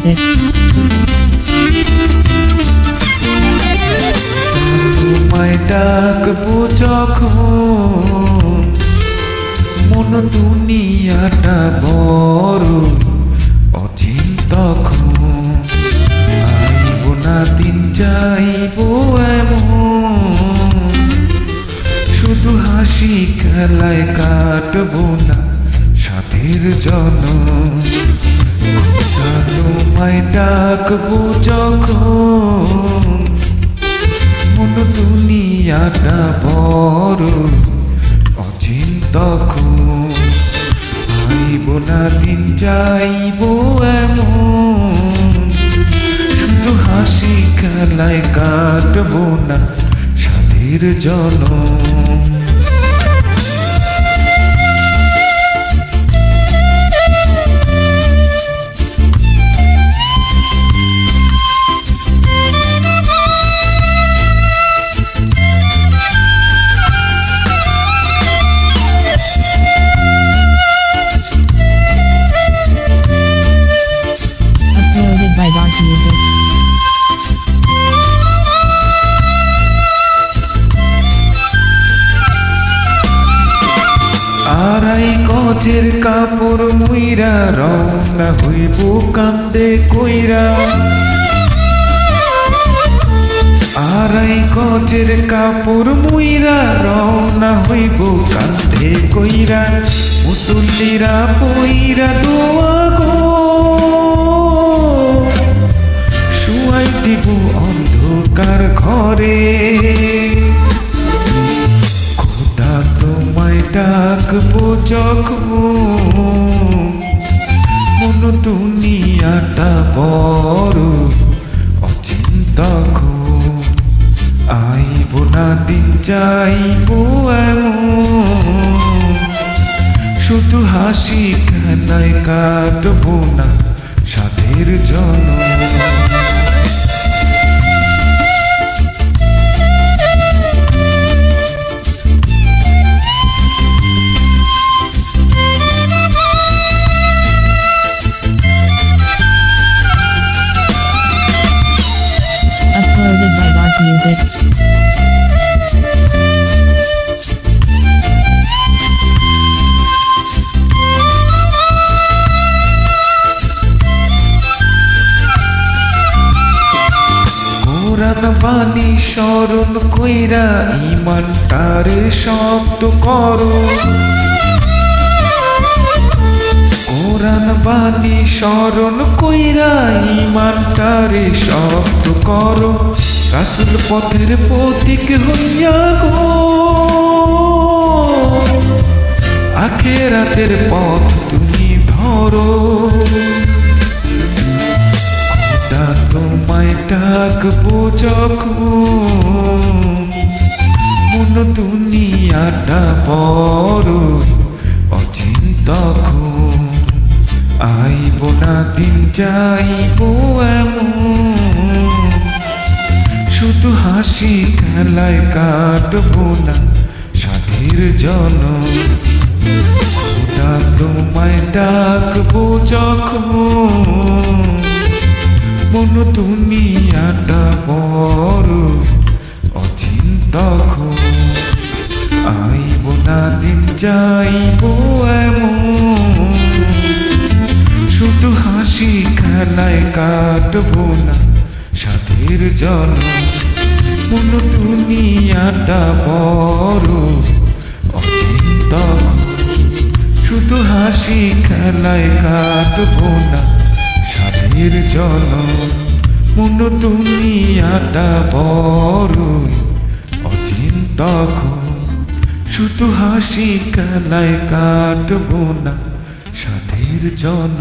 music. তোমায় ডাকবো যখন, মন দুনিয়াটা বড় অচিন তখন। আইব না দিন চাইব এমন। শুধু হাসি খেলায় কাটবো না সাথীর জনম। তোমায় ডাকবো যখন মন দুনিয়াটা বড় অচিন তখন আইব না দিন যাইব এমন শুধু হাসি খেলায় কাটবো না সাধের জনম। গজের কাপড় মুইরা, রওনা হইব কান্দে কইরা। আড়াই গজের কাপড় মুইরা, রওনা হইব কান্দে কইরা। মুসল্লিরা পইরা দোয়া গো। ডাকবো যখন মন দুনিয়াটা বড় অচিন্ত আইব না দিন, যাইব শুধু হাসি খেলায় কাটবো না সাধের জন কোরআন বাণী স্মরণ কইরা ইমানটারে শব্দ করো। কোরআন বাণী স্মরণ কইরা ইমানটারে শব্দ করো। রাসুল পথের প্রতীক হইয়া গো। আখে রাতের পথ তুমি ধরো। খোদা তোমায় ডাকবো যখন। মন দুনিয়াটা বড় অচিন তখন। আইব না দিন, যাইব এমন। হাসি খেলায় কাটবো না সাধের জন খোদা তোমায় ডাকবো যখন। মন দুনিয়াটা বড় অচিন্ত আইব না দিন, যাইব এমন। শুধু হাসি খেলায় কাটবো না সাথের জন মন দুনিয়াটা বড় শুধু হাসি খেলায় কাটবো না সাধের জল মন দুনিয়াটা বড়, অচিন্ত শুধু হাসি খেলায় কাটবো না সাধের জল